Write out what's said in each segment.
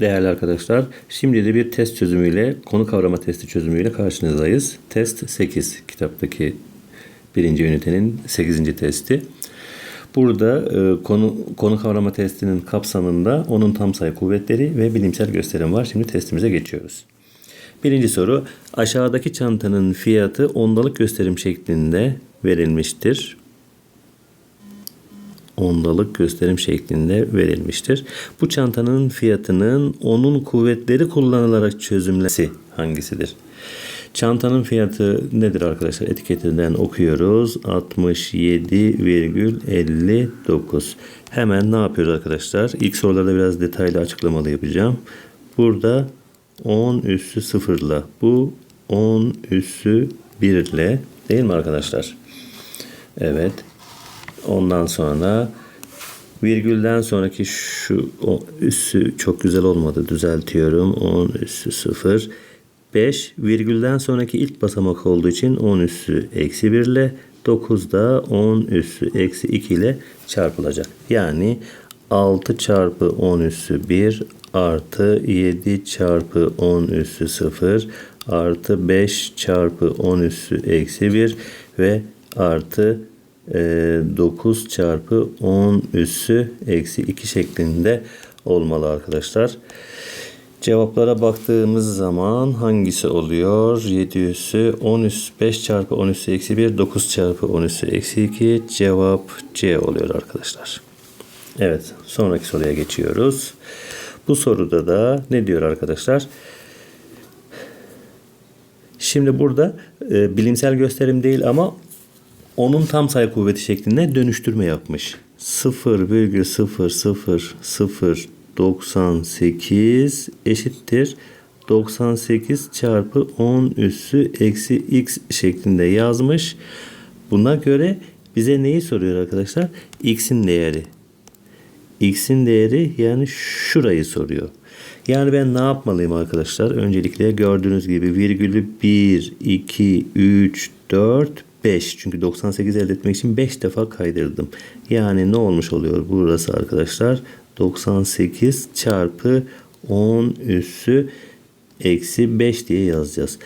Değerli arkadaşlar, şimdi de bir test çözümüyle, konu kavrama testi çözümüyle karşınızdayız. Test 8, kitaptaki birinci ünitenin 8. testi. Burada e, konu, konu kavrama testinin kapsamında onun tam sayı kuvvetleri ve bilimsel gösterim var. Şimdi testimize geçiyoruz. Birinci soru, aşağıdaki çantanın fiyatı ondalık gösterim şeklinde verilmiştir ondalık gösterim şeklinde verilmiştir. Bu çantanın fiyatının onun kuvvetleri kullanılarak çözümlesi hangisidir? Çantanın fiyatı nedir arkadaşlar? Etiketinden okuyoruz. 67,59. Hemen ne yapıyoruz arkadaşlar? İlk sorularda biraz detaylı açıklamalı yapacağım. Burada 10 üssü 0 ile bu 10 üssü 1 ile değil mi arkadaşlar? Evet. Ondan sonra virgülden sonraki şu o üssü çok güzel olmadı. Düzeltiyorum. 10 üssü 0. 5 virgülden sonraki ilk basamak olduğu için 10 üssü eksi 1 ile 9 da 10 üssü eksi 2 ile çarpılacak. Yani 6 çarpı 10 üssü 1 artı 7 çarpı 10 üssü 0 artı 5 çarpı 10 üssü eksi 1 ve artı 9 e, çarpı 10 üssü eksi 2 şeklinde olmalı arkadaşlar. Cevaplara baktığımız zaman hangisi oluyor? 7 üssü 10 üssü 5 çarpı 10 üssü eksi 1 9 çarpı 10 üssü eksi 2 cevap C oluyor arkadaşlar. Evet sonraki soruya geçiyoruz. Bu soruda da ne diyor arkadaşlar? Şimdi burada e, bilimsel gösterim değil ama onun tam sayı kuvveti şeklinde dönüştürme yapmış. 0,00098 eşittir 98 çarpı 10 üssü eksi x şeklinde yazmış. Buna göre bize neyi soruyor arkadaşlar? x'in değeri. x'in değeri yani şurayı soruyor. Yani ben ne yapmalıyım arkadaşlar? Öncelikle gördüğünüz gibi virgülü 1, 2, 3, 4, 5. Çünkü 98 elde etmek için 5 defa kaydırdım. Yani ne olmuş oluyor burası arkadaşlar? 98 çarpı 10 üssü eksi 5 diye yazacağız.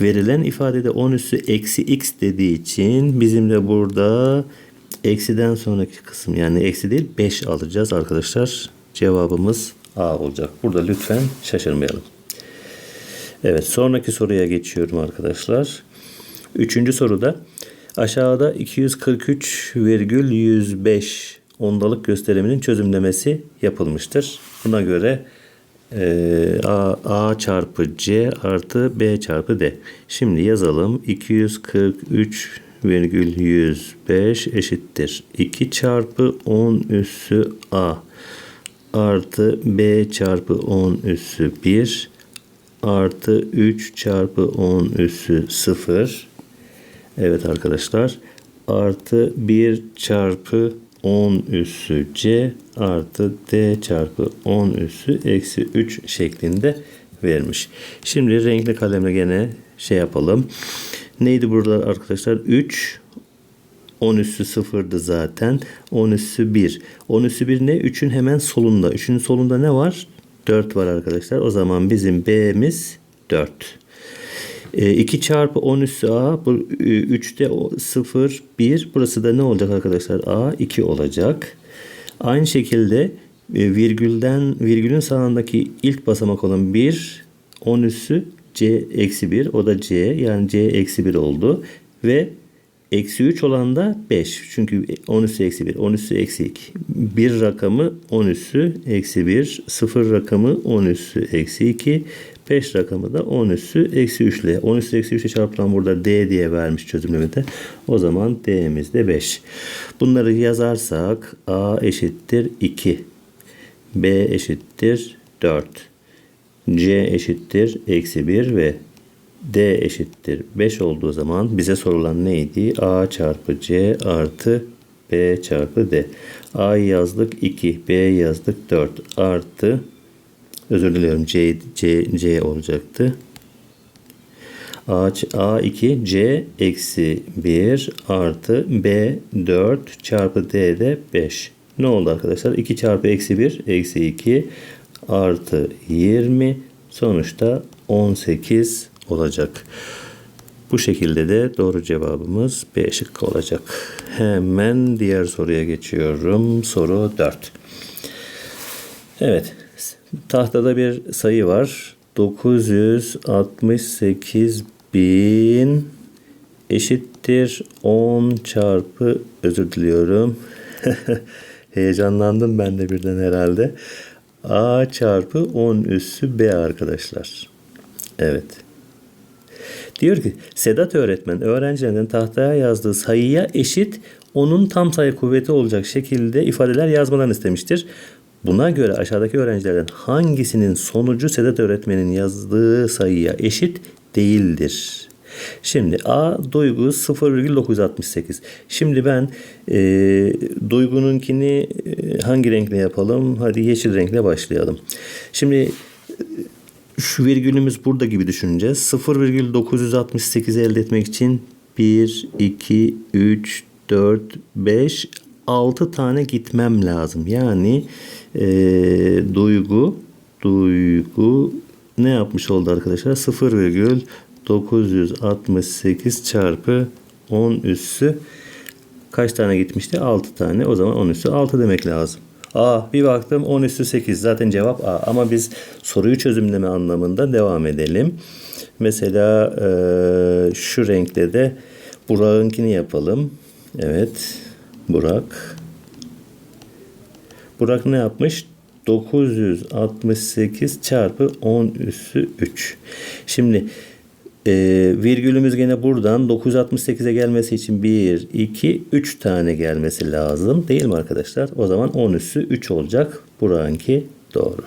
Verilen ifadede 10 üssü eksi x dediği için bizim de burada eksiden sonraki kısım yani eksi değil 5 alacağız arkadaşlar. Cevabımız A olacak. Burada lütfen şaşırmayalım. Evet sonraki soruya geçiyorum arkadaşlar. Üçüncü soruda aşağıda 243,105 ondalık gösteriminin çözümlemesi yapılmıştır. Buna göre e, A, A çarpı C artı B çarpı D. Şimdi yazalım. 243,105 eşittir. 2 çarpı 10 üssü A artı B çarpı 10 üssü 1 artı 3 çarpı 10 üssü 0 Evet arkadaşlar. Artı 1 çarpı 10 üssü c artı d çarpı 10 üssü eksi 3 şeklinde vermiş. Şimdi renkli kalemle gene şey yapalım. Neydi burada arkadaşlar? 3 10 üssü sıfırdı zaten. 10 üssü 1. 10 üssü 1 ne? 3'ün hemen solunda. 3'ün solunda ne var? 4 var arkadaşlar. O zaman bizim B'miz 4. 2 ee, çarpı 10 üssü a. Bu 3'te e, 0 1. Burası da ne olacak arkadaşlar? a 2 olacak. Aynı şekilde e, virgülden virgülün sağındaki ilk basamak olan 1 10 üssü c eksi 1. O da c. Yani c eksi 1 oldu. Ve Eksi 3 olan da 5. Çünkü 10 üssü eksi 1. 10 üssü eksi 2. 1 rakamı 10 üssü eksi 1. 0 rakamı 10 üssü eksi 2. 5 rakamı da 10 üssü eksi 3 ile. 10 üssü eksi 3 ile çarpılan burada D diye vermiş çözümlemede. O zaman D'miz de 5. Bunları yazarsak A eşittir 2. B eşittir 4. C eşittir eksi 1 ve D eşittir 5 olduğu zaman bize sorulan neydi? A çarpı C artı B çarpı D. A yazdık 2, B yazdık 4 artı özür diliyorum C, C, C olacaktı. A, A2 C eksi 1 artı B 4 çarpı D de 5. Ne oldu arkadaşlar? 2 çarpı eksi 1 eksi 2 artı 20 sonuçta 18 olacak. Bu şekilde de doğru cevabımız B şıkkı olacak. Hemen diğer soruya geçiyorum. Soru 4. Evet. Tahtada bir sayı var. 968 bin eşittir 10 çarpı özür diliyorum. Heyecanlandım ben de birden herhalde. A çarpı 10 üssü B arkadaşlar. Evet. Diyor ki Sedat öğretmen öğrencilerinin tahtaya yazdığı sayıya eşit onun tam sayı kuvveti olacak şekilde ifadeler yazmalarını istemiştir. Buna göre aşağıdaki öğrencilerden hangisinin sonucu Sedat öğretmenin yazdığı sayıya eşit değildir? Şimdi A duygu 0,968. Şimdi ben e, duygununkini e, hangi renkle yapalım? Hadi yeşil renkle başlayalım. Şimdi şu virgülümüz burada gibi düşüneceğiz. 0,968 elde etmek için 1, 2, 3, 4, 5, 6 tane gitmem lazım. Yani e, duygu duygu ne yapmış oldu arkadaşlar? 0,968 çarpı 10 üssü kaç tane gitmişti? 6 tane. O zaman 10 üssü 6 demek lazım. A bir baktım 10 üstü 8 zaten cevap A ama biz soruyu çözümleme anlamında devam edelim. Mesela e, şu renkte de Burak'ınkini yapalım. Evet Burak. Burak ne yapmış? 968 çarpı 10 üssü 3. Şimdi e, virgülümüz gene buradan 968'e gelmesi için 1, 2, 3 tane gelmesi lazım. Değil mi arkadaşlar? O zaman 10 üssü 3 olacak. Buranki doğru.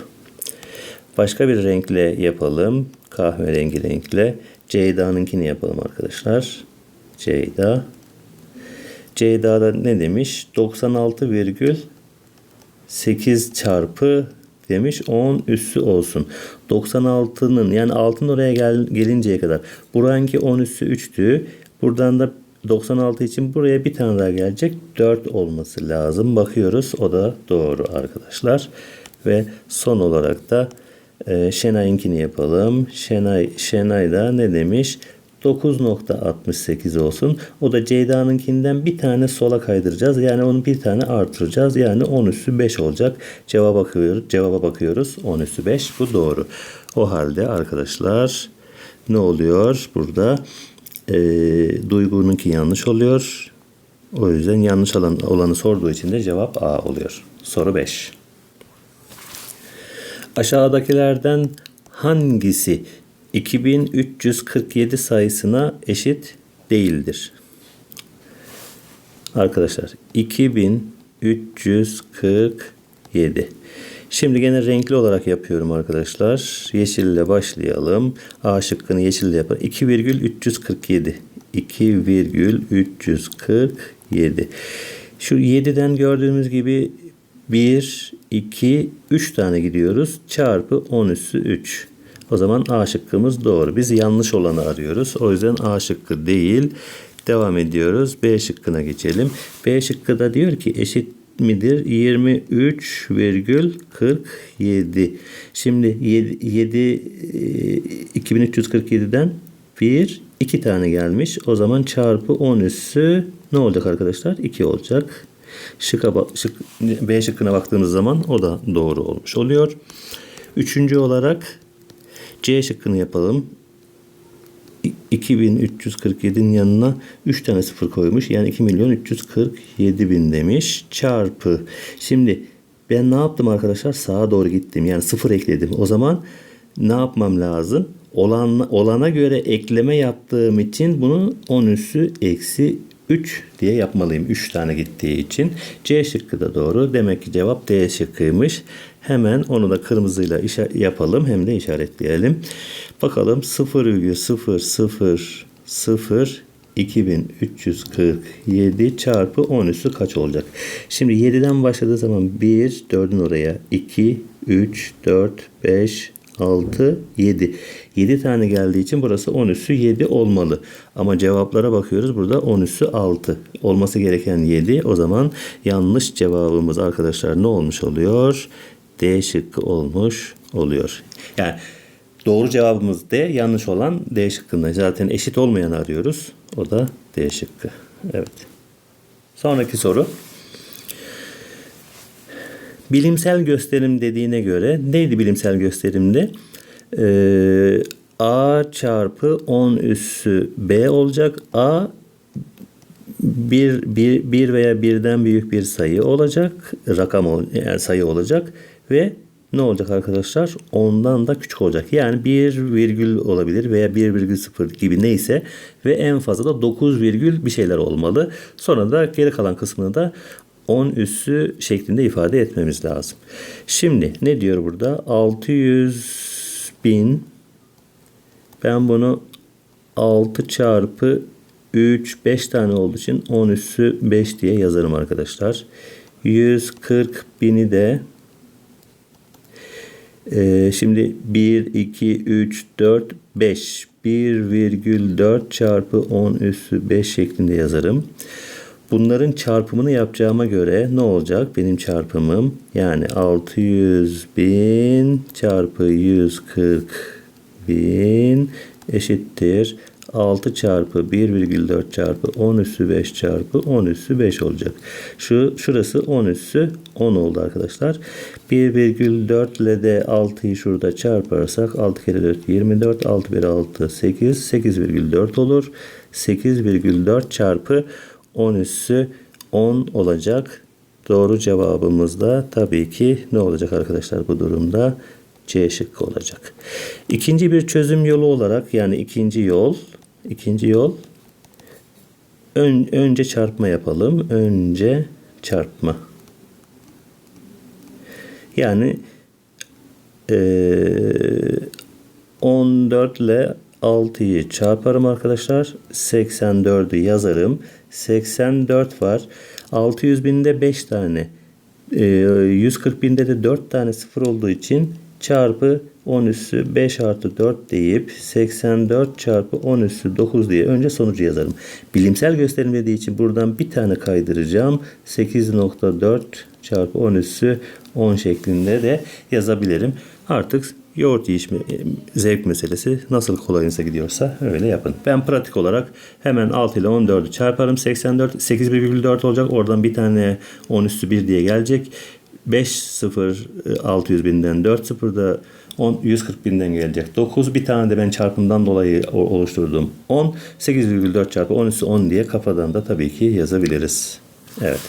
Başka bir renkle yapalım. Kahverengi renkle. Ceyda'nınkini yapalım arkadaşlar. Ceyda. Ceyda'da ne demiş? 96,8 çarpı demiş 10 üssü olsun. 96'nın yani altın oraya gel, gelinceye kadar. Buranki 10 üssü 3'tü. Buradan da 96 için buraya bir tane daha gelecek. 4 olması lazım. Bakıyoruz. O da doğru arkadaşlar. Ve son olarak da e, Şenay'ınkini yapalım. Şenay, Şenay da ne demiş? 9.68 olsun. O da Ceyda'nınkinden bir tane sola kaydıracağız. Yani onu bir tane artıracağız. Yani 10 üssü 5 olacak. Cevaba bakıyoruz. Cevaba bakıyoruz. 10 üssü 5. Bu doğru. O halde arkadaşlar ne oluyor burada? E, duygununki yanlış oluyor. O yüzden yanlış olan, olanı sorduğu için de cevap A oluyor. Soru 5. Aşağıdakilerden hangisi 2347 sayısına eşit değildir. Arkadaşlar 2347. Şimdi gene renkli olarak yapıyorum arkadaşlar. Yeşille başlayalım. A şıkkını yeşille yapalım. 2,347. 2,347. Şu 7'den gördüğümüz gibi 1, 2, 3 tane gidiyoruz. Çarpı 10 üssü 3. O zaman A şıkkımız doğru. Biz yanlış olanı arıyoruz. O yüzden A şıkkı değil. Devam ediyoruz. B şıkkına geçelim. B şıkkı da diyor ki eşit midir? 23,47. Şimdi 7, 7 2347'den 1 2 tane gelmiş. O zaman çarpı 10 üssü ne olacak arkadaşlar? 2 olacak. Şıka, şık, B şıkkına baktığımız zaman o da doğru olmuş oluyor. Üçüncü olarak C şıkkını yapalım. 2347'nin yanına 3 tane sıfır koymuş. Yani 2 milyon 347 bin demiş. Çarpı. Şimdi ben ne yaptım arkadaşlar? Sağa doğru gittim. Yani sıfır ekledim. O zaman ne yapmam lazım? Olan, olana göre ekleme yaptığım için bunu 10 üssü eksi 3 diye yapmalıyım. 3 tane gittiği için. C şıkkı da doğru. Demek ki cevap D şıkkıymış. Hemen onu da kırmızıyla yapalım hem de işaretleyelim. Bakalım 0,000 2347 çarpı 10 üssü kaç olacak? Şimdi 7'den başladığı zaman 1, 4'ün oraya 2, 3, 4, 5, 6, 7. 7 tane geldiği için burası 10 üssü 7 olmalı. Ama cevaplara bakıyoruz. Burada 10 üssü 6. Olması gereken 7. O zaman yanlış cevabımız arkadaşlar ne olmuş oluyor? D şıkkı olmuş oluyor. Yani doğru cevabımız D, yanlış olan D şıkkında. Zaten eşit olmayanı arıyoruz. O da D şıkkı. Evet. Sonraki soru. Bilimsel gösterim dediğine göre neydi bilimsel gösterimde? Ee, A çarpı 10 üssü B olacak. A bir, bir, bir veya birden büyük bir sayı olacak. Rakam yani sayı olacak. Ve ne olacak arkadaşlar? Ondan da küçük olacak. Yani 1 virgül olabilir veya 1,0 gibi neyse ve en fazla da 9 virgül bir şeyler olmalı. Sonra da geri kalan kısmını da 10 üssü şeklinde ifade etmemiz lazım. Şimdi ne diyor burada? 600 bin ben bunu 6 çarpı 3 5 tane olduğu için 10 üssü 5 diye yazarım arkadaşlar. 140 bini de ee, şimdi 1, 2, 3, 4, 5. 1,4 çarpı 10 üssü 5 şeklinde yazarım. Bunların çarpımını yapacağıma göre ne olacak? Benim çarpımım yani 600 bin çarpı 140 bin eşittir. 6 çarpı 1,4 çarpı 10 üssü 5 çarpı 10 üssü 5 olacak. Şu şurası 10 üssü 10 oldu arkadaşlar. 1,4 ile de 6'yı şurada çarparsak 6 kere 4 24 6 1 6 8 8,4 olur. 8,4 çarpı 10 üssü 10 olacak. Doğru cevabımız da tabii ki ne olacak arkadaşlar bu durumda? C şıkkı olacak. İkinci bir çözüm yolu olarak yani ikinci yol ikinci yol ön, önce çarpma yapalım. Önce çarpma. Yani ee, 14 ile 6'yı çarparım arkadaşlar. 84'ü yazarım. 84 var. 600 binde 5 tane. E, 140 binde de 4 tane sıfır olduğu için çarpı 10 üssü 5 artı 4 deyip 84 çarpı 10 üssü 9 diye önce sonucu yazarım. Bilimsel gösterim dediği için buradan bir tane kaydıracağım. 8.4 çarpı 10 üssü 10 şeklinde de yazabilirim. Artık yoğurt yiyişme zevk meselesi nasıl kolayınıza gidiyorsa öyle yapın. Ben pratik olarak hemen 6 ile 14'ü çarparım. 84 8,4 olacak. Oradan bir tane 10 üstü 1 diye gelecek. 5 0 600 binden 4 0 da 10, 140 binden gelecek. 9 bir tane de ben çarpımdan dolayı oluşturdum. 10 8,4 çarpı 10 üstü 10 diye kafadan da tabii ki yazabiliriz. Evet.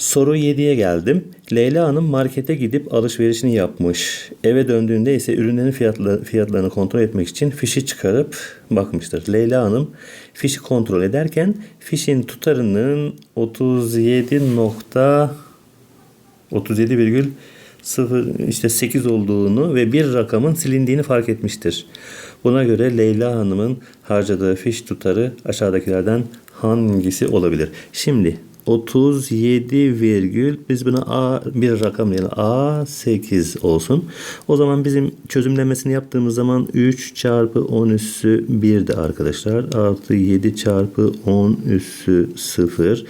Soru 7'ye geldim. Leyla Hanım markete gidip alışverişini yapmış. Eve döndüğünde ise ürünlerin fiyatları, fiyatlarını kontrol etmek için fişi çıkarıp bakmıştır. Leyla Hanım fişi kontrol ederken fişin tutarının 37 nokta 37,0 işte 8 olduğunu ve bir rakamın silindiğini fark etmiştir. Buna göre Leyla Hanım'ın harcadığı fiş tutarı aşağıdakilerden hangisi olabilir? Şimdi 37 virgül biz buna A bir rakam diyelim A 8 olsun. O zaman bizim çözümlemesini yaptığımız zaman 3 çarpı 10 üssü 1 de arkadaşlar. Artı 7 çarpı 10 üssü 0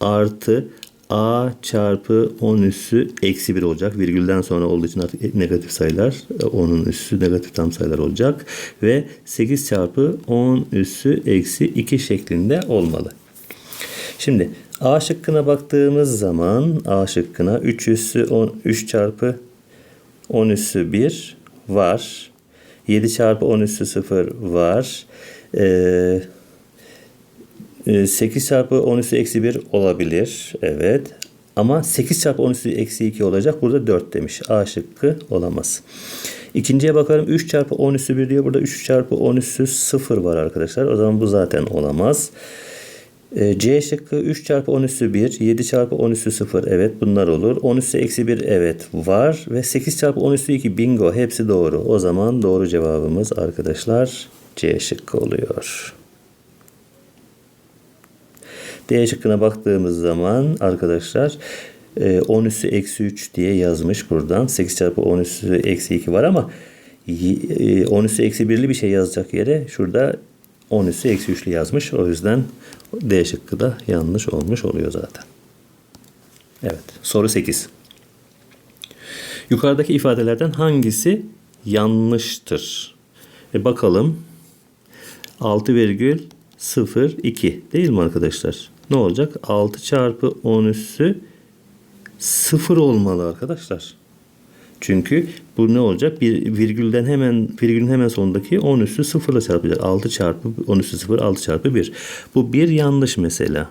artı A çarpı 10 üssü eksi 1 olacak. Virgülden sonra olduğu için artık negatif sayılar. 10'un üssü negatif tam sayılar olacak. Ve 8 çarpı 10 üssü eksi 2 şeklinde olmalı. Şimdi A şıkkına baktığımız zaman A şıkkına 3 üssü 10, 3 çarpı 10 üssü 1 var. 7 çarpı 10 üssü 0 var. Ee, 8 çarpı 10 üssü eksi 1 olabilir. Evet. Ama 8 çarpı 10 üssü eksi 2 olacak. Burada 4 demiş. A şıkkı olamaz. İkinciye bakalım. 3 çarpı 10 üssü 1 diyor. Burada 3 çarpı 10 üssü 0 var arkadaşlar. O zaman bu zaten olamaz. C şıkkı 3 çarpı 10 üssü 1, 7 çarpı 10 üssü 0 evet bunlar olur. 10 üssü eksi 1 evet var ve 8 çarpı 10 üssü 2 bingo hepsi doğru. O zaman doğru cevabımız arkadaşlar C şıkkı oluyor. D şıkkına baktığımız zaman arkadaşlar 10 üssü eksi 3 diye yazmış buradan. 8 çarpı 10 üssü eksi 2 var ama 10 üssü eksi 1'li bir şey yazacak yere şurada 10 üssü eksi 3'lü yazmış. O yüzden D şıkkı da yanlış olmuş oluyor zaten. Evet. Soru 8. Yukarıdaki ifadelerden hangisi yanlıştır? E bakalım. 6,02 değil mi arkadaşlar? Ne olacak? 6 çarpı 10 üssü 0 olmalı arkadaşlar. Çünkü bu ne olacak? Bir virgülden hemen virgülün hemen sonundaki 10 üssü 0 ile çarpacak. 6 çarpı 10 üssü 0 6 çarpı 1. Bu bir yanlış mesela.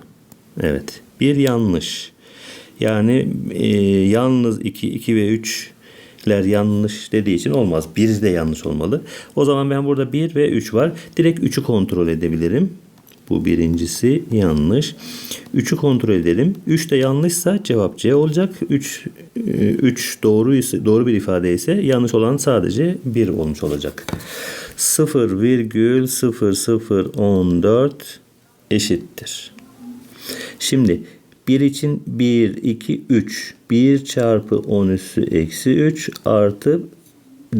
Evet. Bir yanlış. Yani e, yalnız 2, 2 ve 3'ler yanlış dediği için olmaz. 1 de yanlış olmalı. O zaman ben burada 1 ve 3 var. Direkt 3'ü kontrol edebilirim. Bu birincisi yanlış. 3'ü kontrol edelim. 3 de yanlışsa cevap C olacak. 3 3 doğru ise doğru bir ifade ise yanlış olan sadece 1 olmuş olacak. 0,0014 eşittir. Şimdi 1 için 1, 2, 3. 1 çarpı 10 üssü eksi 3 artı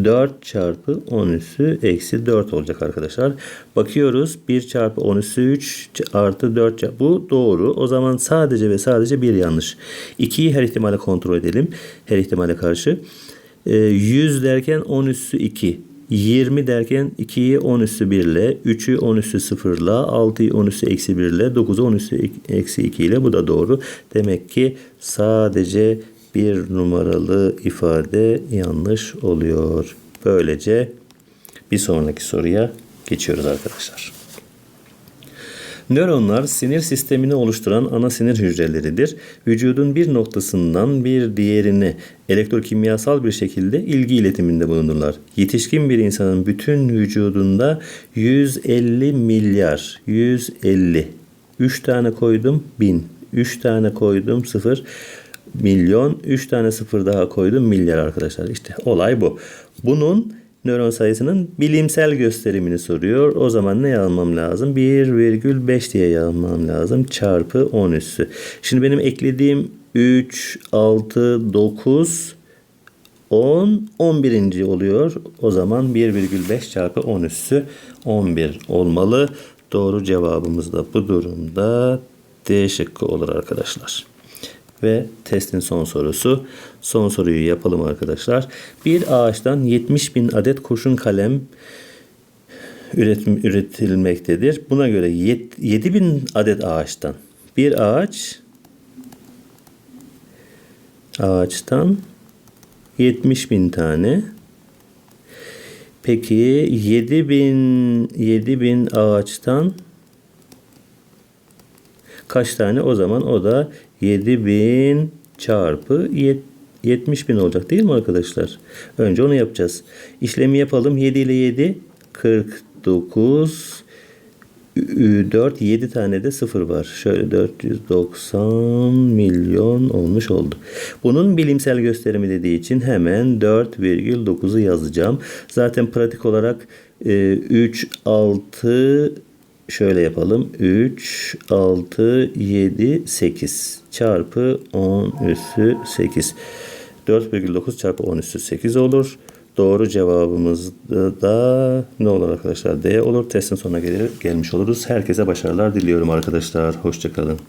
4 çarpı 10 üssü eksi 4 olacak arkadaşlar. Bakıyoruz 1 çarpı 10 üssü 3 artı 4 çarpı. Bu doğru. O zaman sadece ve sadece bir yanlış. 2'yi her ihtimale kontrol edelim. Her ihtimale karşı. Ee, 100 derken 10 üssü 2. 20 derken 2'yi 10 üssü 1 ile, 3'ü 10 üssü 0 ile, 6'yı 10 üssü eksi 1 ile, 9'u 10 üssü eksi 2 ile. Bu da doğru. Demek ki sadece bir numaralı ifade yanlış oluyor. Böylece bir sonraki soruya geçiyoruz arkadaşlar. Nöronlar sinir sistemini oluşturan ana sinir hücreleridir. Vücudun bir noktasından bir diğerine elektrokimyasal bir şekilde ilgi iletiminde bulunurlar. Yetişkin bir insanın bütün vücudunda 150 milyar, 150, 3 tane koydum 1000, 3 tane koydum 0, milyon, 3 tane sıfır daha koydum milyar arkadaşlar. İşte olay bu. Bunun nöron sayısının bilimsel gösterimini soruyor. O zaman ne yazmam lazım? 1,5 diye yazmam lazım. Çarpı 10 üssü. Şimdi benim eklediğim 3, 6, 9, 10, 11. oluyor. O zaman 1,5 çarpı 10 üssü 11 olmalı. Doğru cevabımız da bu durumda D şıkkı olur arkadaşlar. Ve testin son sorusu. Son soruyu yapalım arkadaşlar. Bir ağaçtan 70 bin adet kurşun kalem üretim, üretilmektedir. Buna göre 7 bin adet ağaçtan bir ağaç ağaçtan 70 bin tane Peki 7 bin 7 bin ağaçtan kaç tane? O zaman o da 7000 çarpı 70 bin olacak değil mi arkadaşlar? Önce onu yapacağız. İşlemi yapalım. 7 ile 7 49 4 7 tane de sıfır var. Şöyle 490 milyon olmuş oldu. Bunun bilimsel gösterimi dediği için hemen 4,9'u yazacağım. Zaten pratik olarak 3 6 şöyle yapalım. 3, 6, 7, 8 çarpı 10 üssü 8. 4,9 çarpı 10 üssü 8 olur. Doğru cevabımız da ne olur arkadaşlar? D olur. Testin sonuna gelir, gelmiş oluruz. Herkese başarılar diliyorum arkadaşlar. Hoşçakalın.